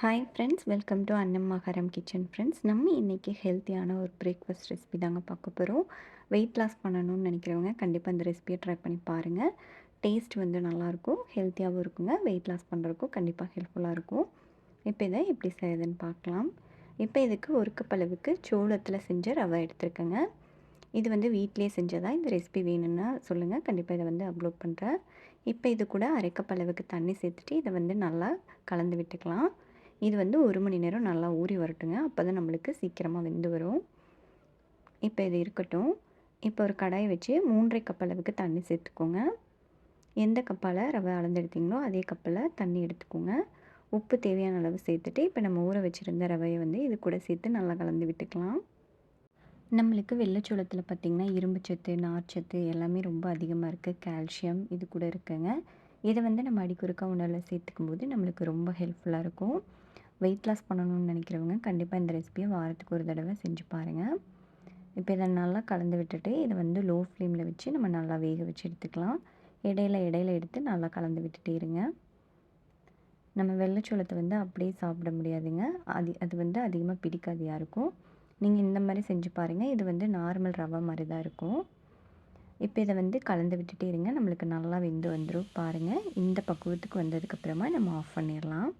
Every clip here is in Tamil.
ஹாய் ஃப்ரெண்ட்ஸ் வெல்கம் டு அன்னம்மாகரம் கிச்சன் ஃப்ரெண்ட்ஸ் நம்ம இன்றைக்கி ஹெல்த்தியான ஒரு பிரேக்ஃபாஸ்ட் ரெசிபி தாங்க பார்க்க போகிறோம் வெயிட் லாஸ் பண்ணணும்னு நினைக்கிறவங்க கண்டிப்பாக இந்த ரெசிபியை ட்ரை பண்ணி பாருங்கள் டேஸ்ட் வந்து நல்லாயிருக்கும் ஹெல்த்தியாகவும் இருக்குங்க. வெயிட் லாஸ் பண்ணுறதுக்கும் கண்டிப்பாக ஹெல்ப்ஃபுல்லாக இருக்கும். இப்போ இதை எப்படி செய்யுதுன்னு பார்க்கலாம். இப்போ இதுக்கு ஒரு கப் அளவுக்கு சோளத்தில் செஞ்ச ரவை எடுத்துருக்கேங்க. இது வந்து வீட்டிலே செஞ்சதாக இந்த ரெசிபி வேணும்னா சொல்லுங்கள் கண்டிப்பாக இதை வந்து அப்லோட் பண்ணுறேன் இப்போ இது கூட அரைக்கப்பளவுக்கு தண்ணி சேர்த்துட்டு இதை வந்து நல்லா கலந்து விட்டுக்கலாம். இது வந்து ஒரு மணி நேரம் நல்லா ஊறி வரட்டுங்க. அப்போ தான் நம்மளுக்கு சீக்கிரமாக வெந்து வரும். இப்போ இது இருக்கட்டும். இப்போ ஒரு கடாயை வச்சு மூன்றரை கப் அளவுக்கு தண்ணி சேர்த்துக்கோங்க. எந்த கப்பால் ரவை அளந்து எடுத்திங்களோ அதே கப்பில் தண்ணி எடுத்துக்கோங்க. உப்பு தேவையான அளவு சேர்த்துட்டு இப்போ நம்ம ஊற வச்சுருந்த ரவையை வந்து இது கூட சேர்த்து நல்லா கலந்து விட்டுக்கலாம். நம்மளுக்கு வெள்ளைச்சோளத்தில் பார்த்திங்கன்னா இரும்புச்சத்து நார்ச்சத்து எல்லாமே ரொம்ப அதிகமாக இருக்குது கால்சியம் இது கூட இருக்குங்க. இதை வந்து நம்ம அடிக்குறுக்கா உணவில் சேர்த்துக்கும் போது நம்மளுக்கு ரொம்ப ஹெல்ப்ஃபுல்லாக இருக்கும். வெயிட் லாஸ் பண்ணணும்னு நினைக்கிறவங்க கண்டிப்பாக இந்த ரெசிபியை வாரத்துக்கு ஒரு தடவை செஞ்சு பாருங்கள் இப்போ இதை நல்லா கலந்து விட்டுட்டு இதை வந்து லோ ஃப்ளேமில் வச்சு நம்ம நல்லா வேக வச்சு எடுத்துக்கலாம். இடையில இடையில எடுத்து நல்லா கலந்து விட்டுட்டே இருங்க. நம்ம வெள்ளைச்சோளத்தை வந்து அப்படியே சாப்பிட முடியாதுங்க. அது அது வந்து அதிகமாக பிடிக்காது யாருக்கும். நீங்கள் இந்த மாதிரி செஞ்சு பாருங்கள் இது வந்து நார்மல் ரவை மாதிரி தான் இருக்கும். இப்போ இதை வந்து கலந்து விட்டுட்டே இருங்க. நம்மளுக்கு நல்லா வெந்து வந்துடும் பாருங்கள் இந்த பக்குவத்துக்கு வந்ததுக்கப்புறமா நம்ம ஆஃப் பண்ணிடலாம்.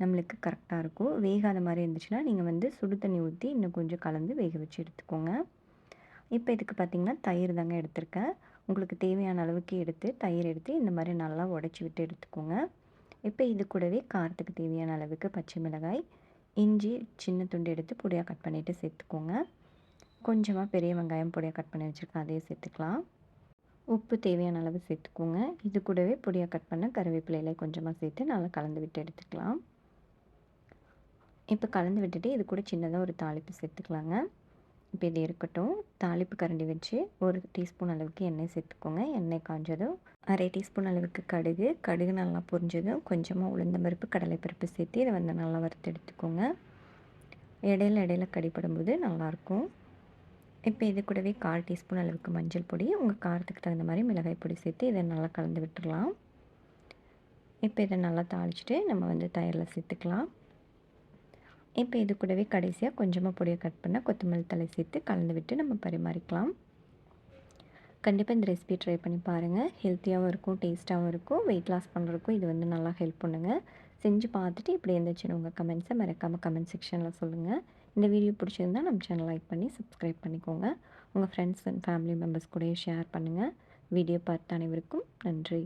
நம்மளுக்கு கரெக்டாக இருக்கும். வேகாத மாதிரி இருந்துச்சுன்னா நீங்கள் வந்து சுடு தண்ணி ஊற்றி இன்னும் கொஞ்சம் கலந்து வேக வச்சு எடுத்துக்கோங்க. இப்போ இதுக்கு பார்த்திங்கன்னா தயிர் தாங்க எடுத்திருக்கேன். உங்களுக்கு தேவையான அளவுக்கு எடுத்து தயிர் எடுத்து இந்த மாதிரி நல்லா உடச்சி விட்டு எடுத்துக்கோங்க. இப்போ இது கூடவே காரத்துக்கு தேவையான அளவுக்கு பச்சை மிளகாய் இஞ்சி சின்ன துண்டு எடுத்து பொடியாக கட் பண்ணிவிட்டு சேர்த்துக்கோங்க. கொஞ்சமாக பெரிய வெங்காயம் பொடியாக கட் பண்ணி வச்சுருக்கேன் அதையும் சேர்த்துக்கலாம். உப்பு தேவையான அளவு சேர்த்துக்கோங்க. இது கூடவே பொடியாக கட் பண்ண கருவேப்பிலையில கொஞ்சமாக சேர்த்து நல்லா கலந்து விட்டு எடுத்துக்கலாம். இப்போ கலந்து விட்டுட்டு இது கூட சின்னதாக ஒரு தாளிப்பு சேர்த்துக்கலாங்க. இப்போ இது இருக்கட்டும். தாளிப்பு கரண்டி வச்சு ஒரு டீஸ்பூன் அளவுக்கு எண்ணெய் சேர்த்துக்கோங்க. எண்ணெய் காஞ்சதும் அரை டீஸ்பூன் அளவுக்கு கடுகு. கடுகு நல்லா பொரிஞ்சதும் கொஞ்சமாக உளுந்த பருப்பு கடலை பருப்பு சேர்த்து இதை வந்து நல்லா வறுத்து எடுத்துக்கோங்க. இடையில இடையில கடிப்படும்போது நல்லாயிருக்கும் இப்போ இது கூடவே கால் டீஸ்பூன் அளவுக்கு மஞ்சள் பொடி உங்கள் காரத்துக்கு தகுந்த மாதிரி மிளகாய் பொடி சேர்த்து இதை நல்லா கலந்து விட்டுடலாம் இப்போ இதை நல்லா தாளிச்சிட்டு நம்ம வந்து தயிரில் சேர்த்துக்கலாம். இப்போ இது கூடவே கடைசியாக கொஞ்சமாக பொடியை கட் பண்ண கொத்தமல்லி தலை சேர்த்து கலந்து விட்டு நம்ம பரிமாறிக்கலாம். கண்டிப்பாக இந்த ரெசிபி ட்ரை பண்ணி பாருங்கள் ஹெல்த்தியாகவும் இருக்கும் டேஸ்ட்டாகவும் இருக்கும் வெயிட் லாஸ் பண்ணுறதுக்கும் இது வந்து நல்லா ஹெல்ப் பண்ணுங்கள் செஞ்சு பார்த்துட்டு இப்படி இருந்துச்சுன்னு உங்கள் கமெண்ட்ஸை மறக்காமல் கமெண்ட் செக்ஷனில் சொல்லுங்கள் இந்த வீடியோ பிடிச்சிருந்தா நம்ம சேனல் லைக் பண்ணி சப்ஸ்கிரைப் பண்ணிக்கோங்க. உங்கள் ஃப்ரெண்ட்ஸ் அண்ட் ஃபேமிலி மெம்பர்ஸ் கூடயே ஷேர் பண்ணுங்கள் வீடியோ பார்த்த அனைவருக்கும் நன்றி.